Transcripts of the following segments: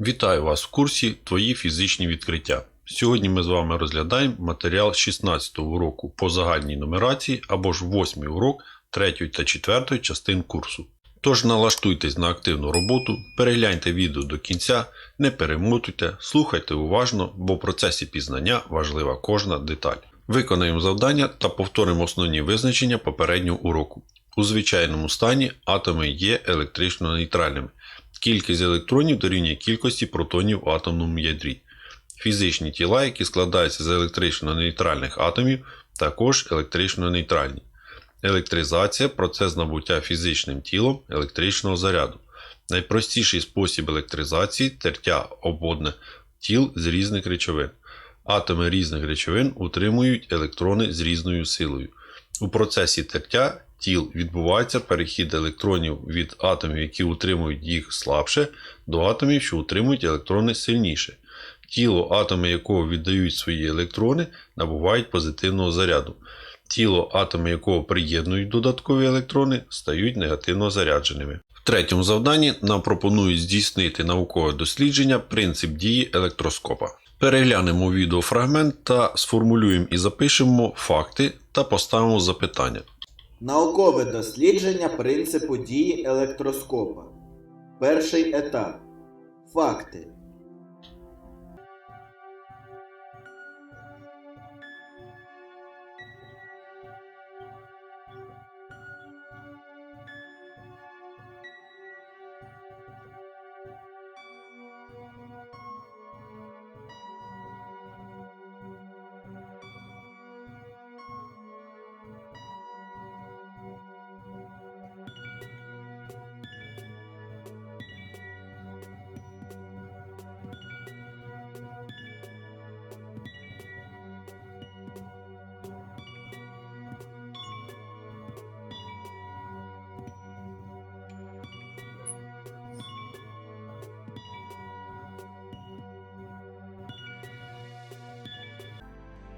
Вітаю вас в курсі Твої фізичні відкриття. Сьогодні ми з вами розглядаємо матеріал 16 уроку по загальній нумерації або ж 8 урок 3 та 4 частин курсу. Тож налаштуйтесь на активну роботу, перегляньте відео до кінця, не перемотуйте, слухайте уважно, бо в процесі пізнання важлива кожна деталь. Виконаємо завдання та повторимо основні визначення попереднього уроку. У звичайному стані атоми є електрично нейтральними. Кількість електронів дорівнює кількості протонів в атомному ядрі. Фізичні тіла, які складаються з електрично нейтральних атомів, також електрично нейтральні. Електризація процес набуття фізичним тілом електричного заряду. Найпростіший спосіб електризації тертя обводне тіл з різних речовин. Атоми різних речовин утримують електрони з різною силою. У процесі тертя тіл відбувається перехід електронів від атомів, які утримують їх слабше, до атомів, що утримують електрони сильніше. Тіло, атоми якого віддають свої електрони, набувають позитивного заряду. Тіло, атоми якого приєднують додаткові електрони, стають негативно зарядженими. В третьому завданні нам пропонують здійснити наукове дослідження принцип дії електроскопа. Переглянемо відеофрагмент та сформулюємо і запишемо факти та поставимо запитання. Наукове дослідження принципу дії електроскопа. Перший етап. Факти.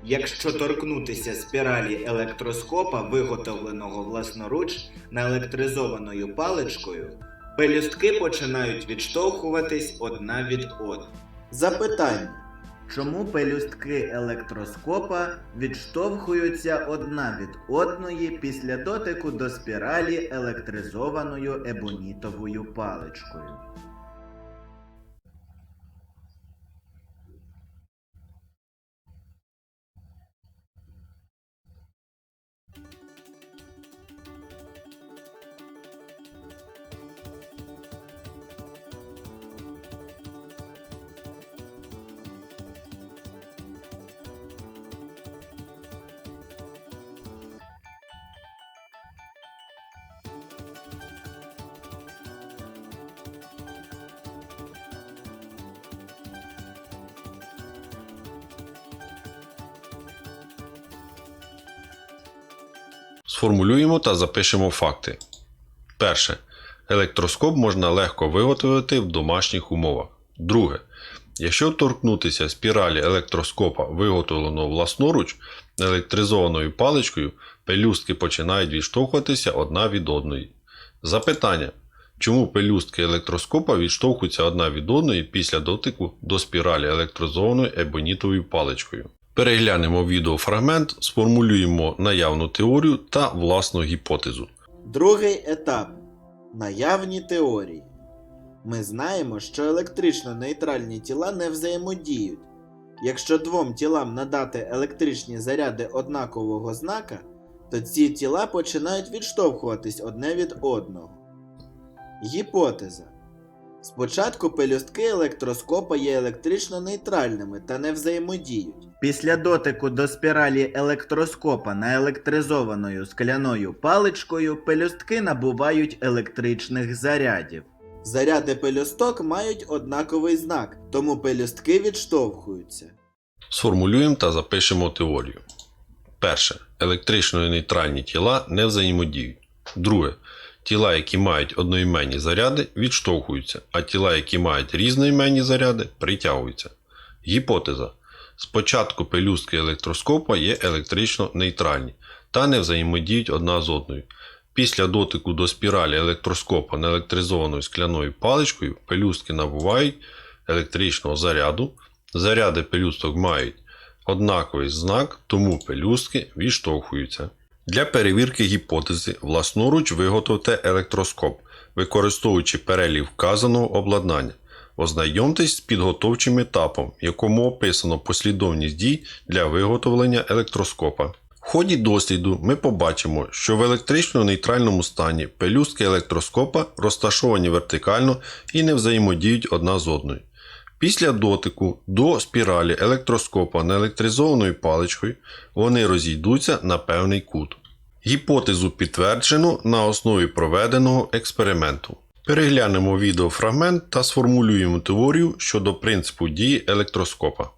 Якщо торкнутися спіралі електроскопа, виготовленого власноруч наелектризованою паличкою, пелюстки починають відштовхуватись одна від одної. Запитання. Чому пелюстки електроскопа відштовхуються одна від одної після дотику до спіралі електризованою ебонітовою паличкою? Сформулюємо та запишемо факти. Перше. Електроскоп можна легко виготовити в домашніх умовах. Друге. Якщо торкнутися спіралі електроскопа, виготовленого власноруч електризованою паличкою, пелюстки починають відштовхуватися одна від одної. Запитання. Чому пелюстки електроскопа відштовхуються одна від одної після дотику до спіралі електризованою ебонітовою паличкою? Переглянемо відеофрагмент, сформулюємо наявну теорію та власну гіпотезу. Другий етап. Наявні теорії. Ми знаємо, що електрично нейтральні тіла не взаємодіють. Якщо двом тілам надати електричні заряди однакового знака, то ці тіла починають відштовхуватись одне від одного. Гіпотеза. Спочатку пелюстки електроскопа є електрично нейтральними та не взаємодіють. Після дотику до спіралі електроскопа наелектризованою скляною паличкою пелюстки набувають електричних зарядів. Заряди пелюсток мають однаковий знак, тому пелюстки відштовхуються. Сформулюємо та запишемо теорію. Перше. Електрично нейтральні тіла не взаємодіють. Друге. Тіла, які мають одноіменні заряди, відштовхуються, а тіла, які мають різноіменні заряди, притягуються. Гіпотеза. Спочатку пелюстки електроскопа є електрично нейтральні та не взаємодіють одна з одною. Після дотику до спіралі електроскопа наелектризованою скляною паличкою пелюстки набувають електричного заряду. Заряди пелюсток мають однаковий знак, тому пелюстки відштовхуються. Для перевірки гіпотези власноруч виготовте електроскоп, використовуючи перелік вказаного обладнання. Ознайомтесь з підготовчим етапом, якому описано послідовність дій для виготовлення електроскопа. В ході досліду ми побачимо, що в електрично-нейтральному стані пелюстки електроскопа розташовані вертикально і не взаємодіють одна з одною. Після дотику до спіралі електроскопа наелектризованою паличкою вони розійдуться на певний кут. Гіпотезу підтверджено на основі проведеного експерименту. Переглянемо відеофрагмент та сформулюємо теорію щодо принципу дії електроскопа.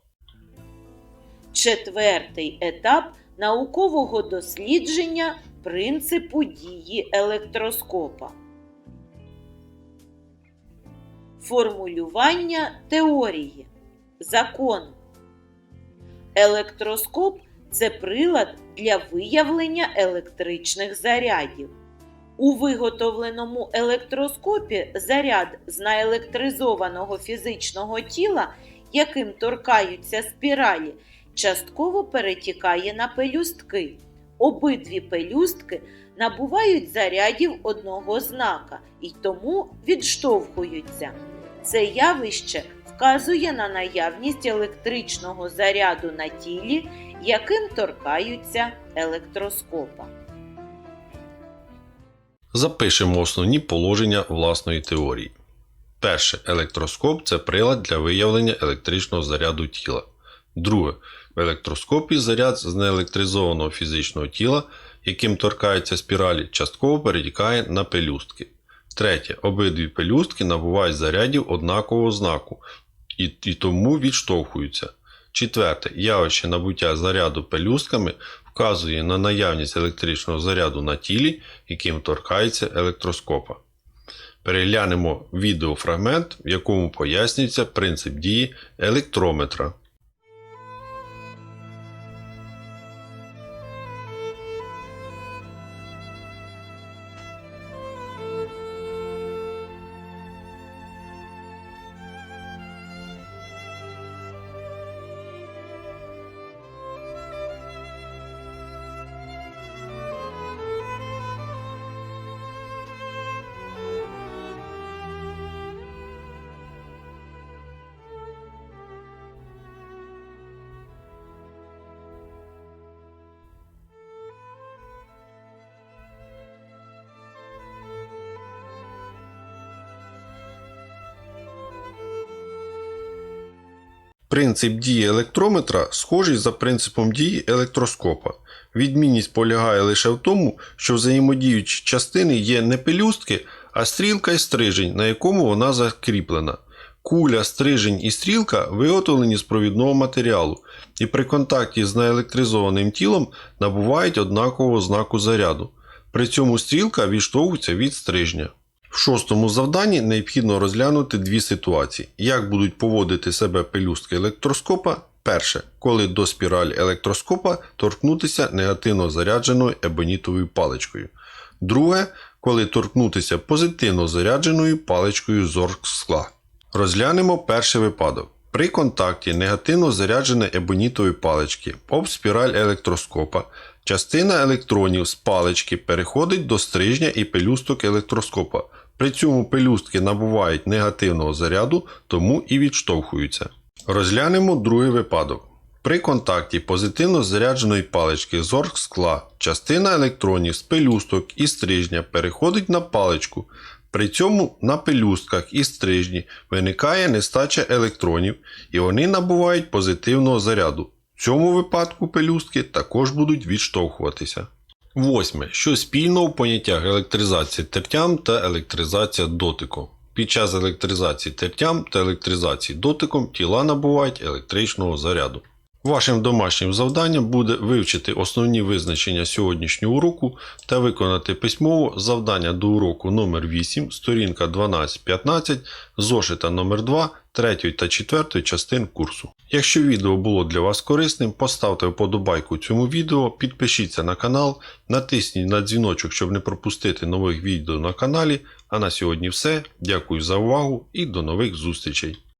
Четвертий етап наукового дослідження принципу дії електроскопа. Формулювання теорії. Закон. Електроскоп це прилад для виявлення електричних зарядів. У виготовленому електроскопі заряд з наелектризованого фізичного тіла, яким торкаються спіралі, частково перетікає на пелюстки. Обидві пелюстки набувають зарядів одного знака і тому відштовхуються. Це явище вказує на наявність електричного заряду на тілі, яким торкаються електроскопа. Запишемо основні положення власної теорії. Перше. Електроскоп це прилад для виявлення електричного заряду тіла. Друге. В електроскопі заряд з неелектризованого фізичного тіла, яким торкаються спіралі, частково перетікає на пелюстки. Третє. Обидві пелюстки набувають зарядів однакового знаку і, і тому відштовхуються. Четверте. Явище набуття заряду пелюстками вказує на наявність електричного заряду на тілі, яким торкається електроскопа. Переглянемо відеофрагмент, в якому пояснюється принцип дії електрометра. Принцип дії електрометра схожий за принципом дії електроскопа. Відмінність полягає лише в тому, що взаємодіючі частини є не пелюстки, а стрілка і стрижень, на якому вона закріплена. Куля, стрижень і стрілка виготовлені з провідного матеріалу і при контакті з наелектризованим тілом набувають однакового знаку заряду. При цьому стрілка відштовхується від стрижня. В шостому завданні необхідно розглянути дві ситуації: як будуть поводити себе пелюстки електроскопа. Перше, коли до спіралі електроскопа торкнутися негативно зарядженою ебонітовою паличкою. Друге, коли торкнутися позитивно зарядженою паличкою зорг-скла. Розглянемо перший випадок. При контакті негативно зарядженої ебонітової палички об спіраль електроскопа частина електронів з палички переходить до стрижня і пелюсток електроскопа. При цьому пелюстки набувають негативного заряду, тому і відштовхуються. Розглянемо другий випадок. При контакті позитивно зарядженої палички з оргскла частина електронів з пелюсток і стрижня переходить на паличку. При цьому на пелюстках і стрижні виникає нестача електронів і вони набувають позитивного заряду. В цьому випадку пелюстки також будуть відштовхуватися. Восьме. Що спільно в поняттях електризації тертям та електризація дотиком. Під час електризації тертям та електризації дотиком тіла набувають електричного заряду. Вашим домашнім завданням буде вивчити основні визначення сьогоднішнього уроку та виконати письмово завдання до уроку номер 8 сторінка 12-15, зошита номер 2 3 та 4 частин курсу. Якщо відео було для вас корисним, поставте вподобайку цьому відео, підпишіться на канал, натисніть на дзвіночок, щоб не пропустити нових відео на каналі. А на сьогодні все. Дякую за увагу і до нових зустрічей!